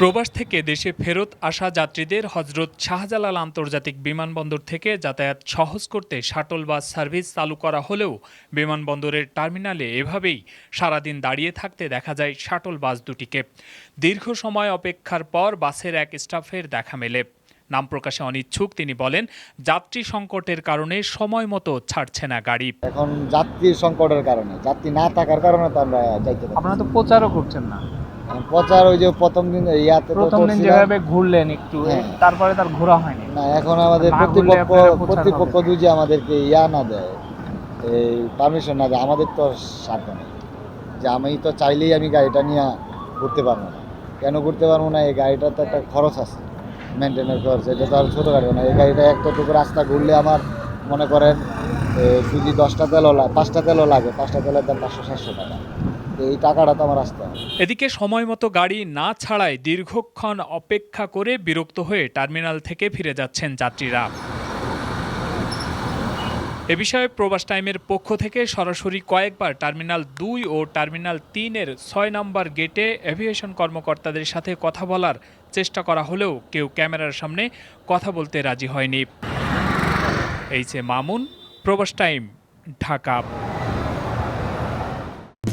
প্রবাস থেকে দেশে ফেরত আসা যাত্রীদের হজরত শাহজালাল আন্তর্জাতিক বিমানবন্দর থেকে যাতায়াত সহজ করতে শাটল বাস সার্ভিস চালু করা হলেও বিমানবন্দরের টার্মিনালে এভাবেই সারাদিন দাঁড়িয়ে থাকতে দেখা যায় শাটল বাস দুটিকে। দীর্ঘ সময় অপেক্ষার পর বাসের এক স্টাফের দেখা মেলে। নাম প্রকাশে অনিচ্ছুক তিনি বলেন যাত্রী সংকটের কারণে সময় মতো ছাড়ছে না গাড়ি। এখন যাত্রী সংকটের কারণে যাত্রী না থাকার কারণে তো আমরা যাইতে পারি আপনারা তো প্রচারও করছেন না। প্রচার ওই যে প্রথম দিন ইয়াতে প্রথম দিন যেভাবে ঘুরলেন একটু হ্যাঁ। তারপরে তার ঘোরা হয়নি। না এখন আমাদের কর্তৃপক্ষ হবে। যদি আমাদেরকে ইয়া না দেয় এই পারমিশন না দেয় আমাদের তো সাধ্য নেই। যে আমি তো চাইলেই আমি গাড়িটা নিয়ে ঘুরতে পারব না। কেন ঘুরতে পারব না? এই গাড়িটার তো একটা খরচ আছে। মেনটেনের খরচ এটা তো আর ছোটো গাড়ি না। এই গাড়িটা একটুকু রাস্তা ঘুরলে আমার মনে করেন যদি দশটা তেলও লাগে পাঁচটা তেলও লাগে পাঁচটা তেলের দাম পাঁচশো সাতশো টাকা। এই টাকাটা তো আমার আসতে হবে। এদিকে সময় মতো গাড়ি না ছাড়ায় দীর্ঘক্ষণ অপেক্ষা করে বিরক্ত হয়ে টার্মিনাল থেকে ফিরে যাচ্ছেন যাত্রীরা। এ বিষয়ে প্রবাস টাইমের পক্ষ থেকে সরাসরি কয়েকবার টার্মিনাল দুই ও টার্মিনাল তিনের ছয় নম্বর গেটে এভিয়েশন কর্মকর্তাদের সাথে কথা বলার চেষ্টা করা হলেও কেউ ক্যামেরার সামনে কথা বলতে রাজি হয়নি। এইচ এ মামুন, প্রবাস টাইম, ঢাকা।